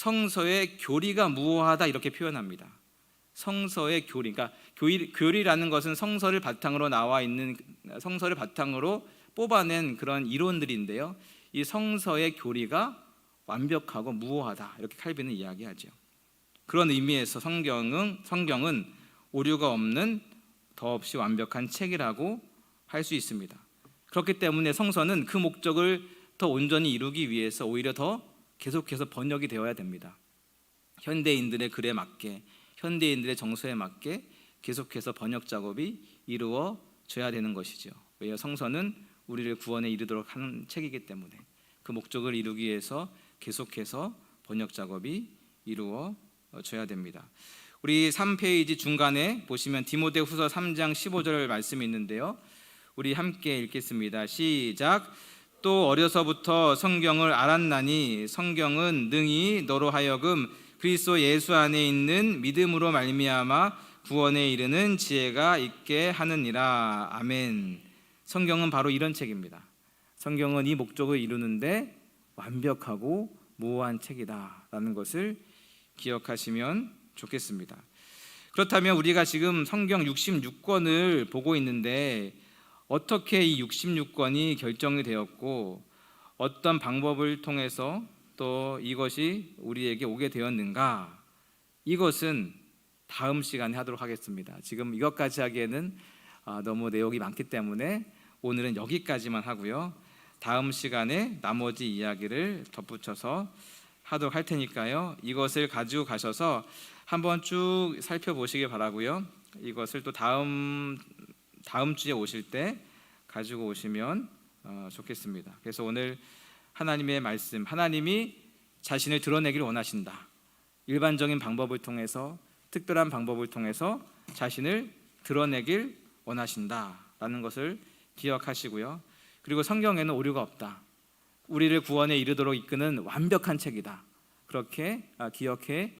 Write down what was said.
성서의 교리가 무호하다 이렇게 표현합니다. 성서의 교리, 그러니까 교리, 교리라는 것은 성서를 바탕으로 나와 있는 성서를 바탕으로 뽑아낸 그런 이론들인데요. 이 성서의 교리가 완벽하고 무호하다 이렇게 칼빈은 이야기하죠. 그런 의미에서 성경은 성경은 오류가 없는 더없이 완벽한 책이라고 할 수 있습니다. 그렇기 때문에 성서는 그 목적을 더 온전히 이루기 위해서 오히려 더 계속해서 번역이 되어야 됩니다. 현대인들의 글에 맞게 현대인들의 정서에 맞게 계속해서 번역 작업이 이루어져야 되는 것이죠. 왜요? 성서는 우리를 구원에 이르도록 하는 책이기 때문에 그 목적을 이루기 위해서 계속해서 번역 작업이 이루어져야 됩니다. 우리 3페이지 중간에 보시면 디모데후서 3장 15절 말씀이 있는데요. 우리 함께 읽겠습니다. 시작. 또 어려서부터 성경을 알았나니 성경은 능히 너로 하여금 그리스도 예수 안에 있는 믿음으로 말미암아 구원에 이르는 지혜가 있게 하느니라. 아멘. 성경은 바로 이런 책입니다. 성경은 이 목적을 이루는데 완벽하고 모호한 책이다라는 것을 기억하시면 좋겠습니다. 그렇다면 우리가 지금 성경 66권을 보고 있는데 어떻게 이 66권이 결정이 되었고 어떤 방법을 통해서 또 이것이 우리에게 오게 되었는가? 이것은 다음 시간에 하도록 하겠습니다. 지금 이것까지 하기에는 아, 너무 내용이 많기 때문에 오늘은 여기까지만 하고요. 다음 시간에 나머지 이야기를 덧붙여서 하도록 할 테니까요. 이것을 가지고 가셔서 한번 쭉 살펴보시길 바라고요. 이것을 또 다음 다음 주에 오실 때 가지고 오시면 어, 좋겠습니다. 그래서 오늘 하나님의 말씀, 하나님이 자신을 드러내기를 원하신다. 일반적인 방법을 통해서 특별한 방법을 통해서 자신을 드러내길 원하신다라는 것을 기억하시고요. 그리고 성경에는 오류가 없다. 우리를 구원에 이르도록 이끄는 완벽한 책이다. 그렇게 아, 기억해